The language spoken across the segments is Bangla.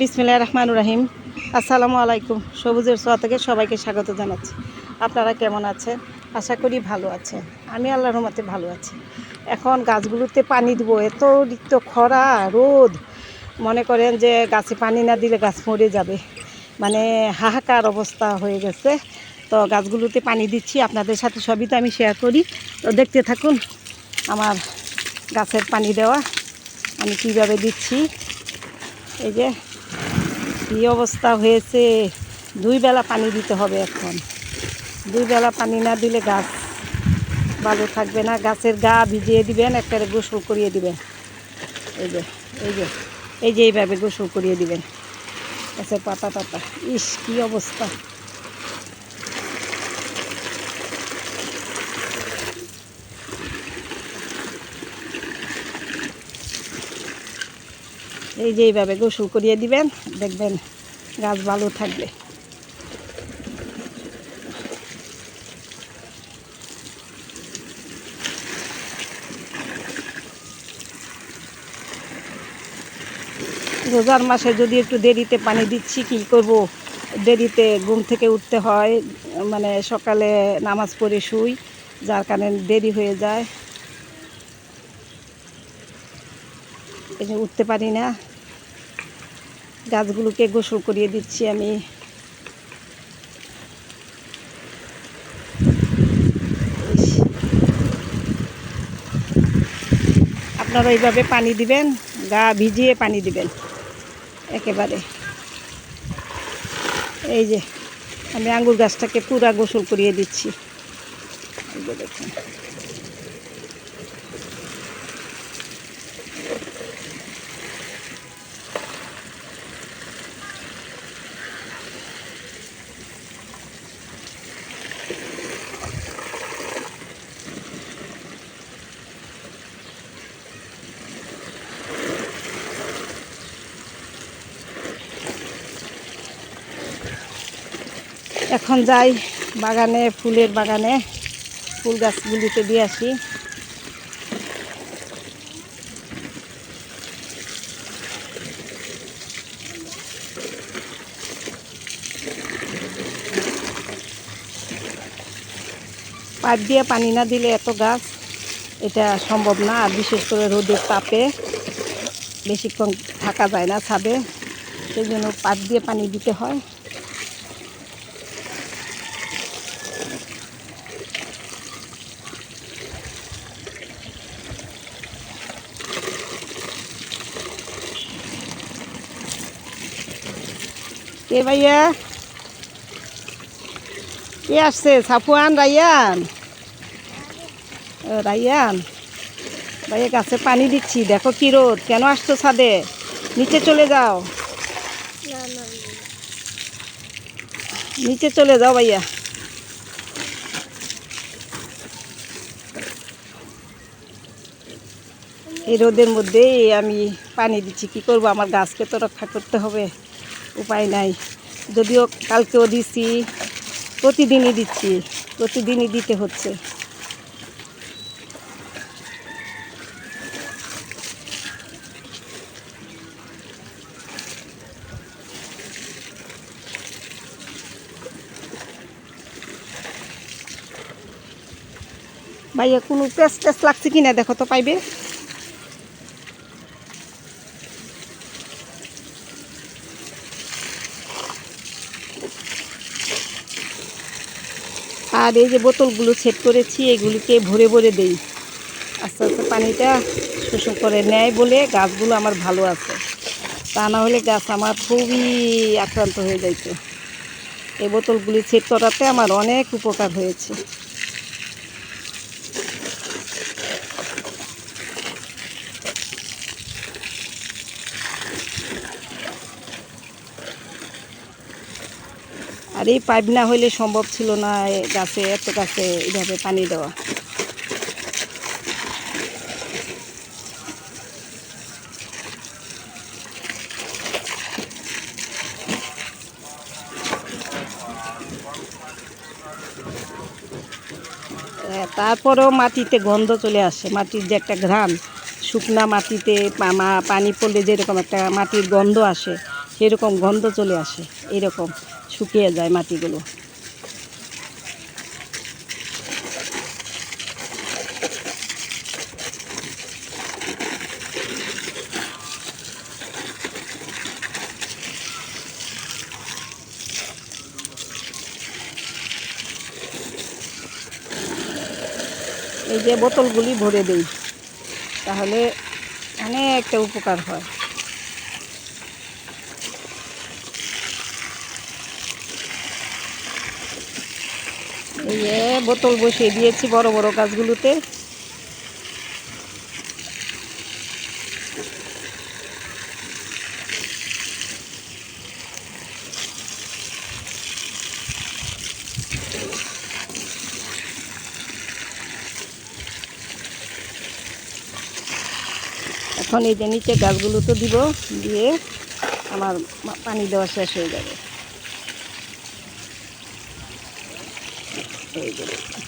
বিসমিল্লাহ রহমান রাহিম। আসসালামু আলাইকুম। সবুজের সোয়া থেকে সবাইকে স্বাগত জানাচ্ছি। আপনারা কেমন আছেন? আশা করি ভালো আছে আমি আল্লাহর রহমতে ভালো আছি। এখন গাছগুলোতে পানি দেবো। এত রিক্ত খরা, রোদ। মনে করেন যে গাছে পানি না দিলে গাছ মরে যাবে। মানে হাহাকার অবস্থা হয়ে গেছে। তো গাছগুলোতে পানি দিচ্ছি। আপনাদের সাথে সবই তো আমি শেয়ার করি। তো দেখতে থাকুন আমার গাছের পানি দেওয়া। আমি কীভাবে দিচ্ছি? এই যে কী অবস্থা হয়েছে, দুই বেলা পানি দিতে হবে এখন। দুই বেলা পানি না দিলে গাছ ভালো থাকবে না। গাছের গা ভিজিয়ে দিবেন একটা গোসল করিয়ে দিবেন। এই যে এই যে এই যে এইভাবে গোসল করিয়ে দিবেন। গাছের পাতা পাতা। ইস, কী অবস্থা। এই যে এইভাবে গোসল করিয়ে দিবেন, দেখবেন গাছ ভালো থাকবে। রোজার মাসে যদি একটু দেরিতে পানি দিচ্ছি, কি করব? দেরিতে ঘুম থেকে উঠতে হয় মানে সকালে নামাজ পড়ে শুই, যার কারণে দেরি হয়ে যায়। উঠতে পারি না। গাছগুলোকে গোসল করিয়ে দিচ্ছি আমি। আপনারা এইভাবে পানি দিবেন, গা ভিজিয়ে পানি দিবেন, একেবারে। এই যে, আমি আঙ্গুর গাছটাকে পুরা গোসল করিয়ে দিচ্ছি। দেখুন। এখন যাই বাগানে, ফুলের বাগানে, ফুল গাছগুলিতে দিয়ে আসি। পাইপ দিয়ে পানি না দিলে এত গাছ, এটা সম্ভব না। আর বিশেষ করে রোদের তাপে বেশিক্ষণ থাকা যায় না ছাদে, সেই জন্য পাইপ দিয়ে পানি দিতে হয়। কে ভাইয়া? কে আসছে? সাফুয়ান রাইয়ান? ও, রাইয়ান? ভাইয়া গাছে পানি দিচ্ছি। দেখো কি রোদ। কেন আসছো ছাদে? নিচে চলে যাও। নিচে চলে যাও ভাইয়া। এই রোদের মধ্যেই আমি পানি দিচ্ছি। কি করব? আমার গাছকে তো রক্ষা করতে হবে। উপায় নাই। যদিও কালকেও দিচ্ছি প্রতিদিনই দিচ্ছি, প্রতিদিনই দিতে হচ্ছে। ভাইয়া, কোনো পেস টেস লাগছে কিনা? দেখো তো পাইবে। আর এই যে বোতলগুলো সেট করেছি, এগুলিকে ভরে ভরে দেই। আস্তে আস্তে পানিটা শোষণ করে নেয় বলে গাছগুলো আমার ভালো আছে। তা না হলে গাছ আমার খুবই আক্রান্ত হয়ে যাইতো। এই বোতলগুলি সেট করাতে আমার অনেক উপকার হয়েছে। আর এই পাইপ না হলে সম্ভব ছিল না গাছে, এত গাছে এইভাবে পানি দেওয়া। তারপরেও মাটিতে গন্ধ চলে আসে। মাটির যে একটা ঘ্রাণ, শুকনা মাটিতে পানি পড়লে যেরকম একটা মাটির গন্ধ আসে, সেরকম গন্ধ চলে আসে, এরকম। শুকিয়ে যায় মাটিগুলো। এই যে বোতলগুলি ভরে দিই তাহলে অনেকটা উপকার হয়। এই বোতল বসিয়ে দিয়েছি বড় বড় গাছগুলোতে। এখন এই যে নিচে গাছগুলো তো দিব, দিয়ে আমার পানি দেওয়া শেষ হয়ে যাবে। এই যে দেখুন।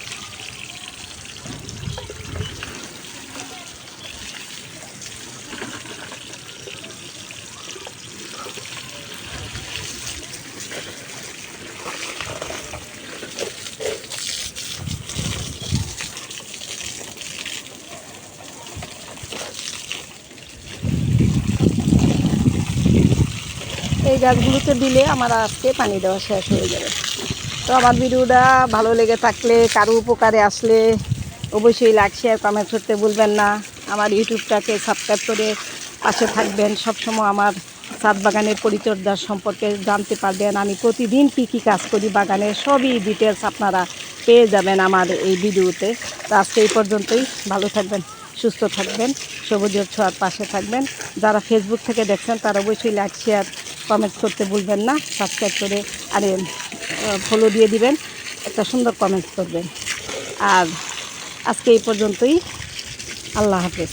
এই গাছগুলোতে দিলে আমার আজকে পানি দেওয়া শেষ হয়ে যাবে তো আমার ভিডিওটা ভালো লেগে থাকলে, কারও উপকারে আসলে অবশ্যই লাইক শেয়ার কমেন্ট করতে ভুলবেন না। আমার ইউটিউবটাকে সাবস্ক্রাইব করে পাশে থাকবেন। সবসময় আমার ছাদ বাগানের পরিচর্যা সম্পর্কে জানতে পারবেন। আমি প্রতিদিন কী কী কাজ করি বাগানের সবই ডিটেলস আপনারা পেয়ে যাবেন আমার এই ভিডিওতে। তো আজকে এই পর্যন্তই। ভালো থাকবেন, সুস্থ থাকবেন সবুজের ছোঁয়ার পাশে থাকবেন। যারা ফেসবুক থেকে দেখছেন, তারা অবশ্যই লাইক শেয়ার কমেন্ট করতে ভুলবেন না। সাবস্ক্রাইব করে আর ফলো দিয়ে দিবেন একটা সুন্দর কমেন্টস করবেন। আর আজকে এই পর্যন্তই। আল্লাহ হাফেজ।